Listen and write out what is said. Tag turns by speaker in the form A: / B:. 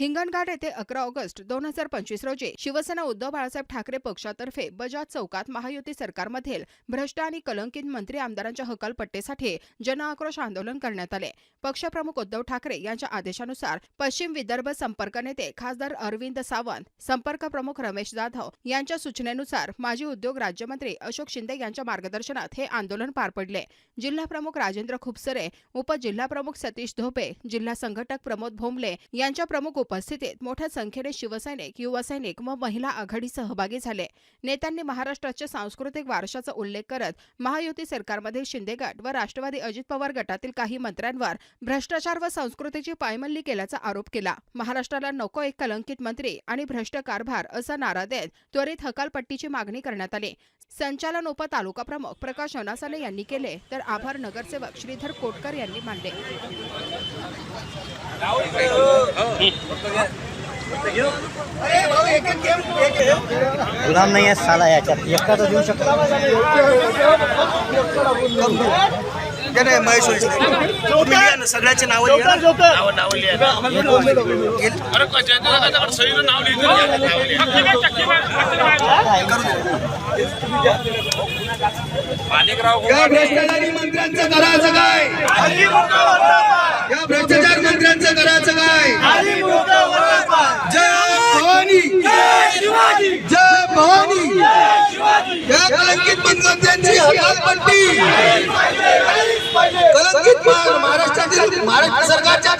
A: हिंगणघाट येथे अकरा ऑगस्ट दोन हजार पंचवीस रोजी शिवसेना उद्धव बाळासाहेब ठाकरे पक्षातर्फे बजाज चौकात महायुती सरकारमधील भ्रष्ट आणि कलंकित मंत्री आमदारांच्या हकालपट्टीसाठी जनआक्रोश आंदोलन करण्यात आले. पक्षप्रमुख उद्धव ठाकरे यांच्या आदेशानुसार पश्चिम विदर्भ संपर्क नेते खासदार अरविंद सावंत संपर्क प्रमुख रमेश जाधव यांच्या सूचनेनुसार माजी उद्योग राज्यमंत्री अशोक शिंदे यांच्या मार्गदर्शनात हे आंदोलन पार पडले. जिल्हा प्रमुख राजेंद्र खुपसरे उपजिल्हा प्रमुख सतीश धोपे जिल्हा संघटक प्रमोद भोंबले यांच्या प्रमुख उपस्थितीत मोठ्या संख्येने शिवसैनिक युवासैनिक व महिला आघाडी सहभागी झाले. नेत्यांनी महाराष्ट्राच्या सांस्कृतिक वारशाचा उल्लेख करत महायुती सरकारमधील शिंदे गट व राष्ट्रवादी अजित पवार गटातील काही मंत्र्यांवर भ्रष्टाचार व संस्कृतीची पायमल्ली केल्याचा आरोप केला. महाराष्ट्राला नको एक कलंकित मंत्री आणि भ्रष्ट कारभार असा नारा देत त्वरित हकालपट्टीची मागणी करण्यात आली. संचालन उप तालुका प्रमुख प्रकाश अनासाले यांनी केले तर आभार नगरसेवक श्रीधर कोटकर यांनी मांडले
B: गुलाम नाही आहे साला याच्यात. एकटा तर देऊ शकतो.
C: ते नाही महेश सगळ्याचे नाव.
D: नाव नाव. माणिकराव
E: या भ्रष्टाचारी मंत्र्यांचं करायचं काय? या भ्रष्टाचार मंत्र्यांचं करायचं काय जय भवानी जय भवानी या कलंकित मंत्र्यांची हकालपट्टी कलंकित महाराष्ट्रातील महाराष्ट्र सरकारच्या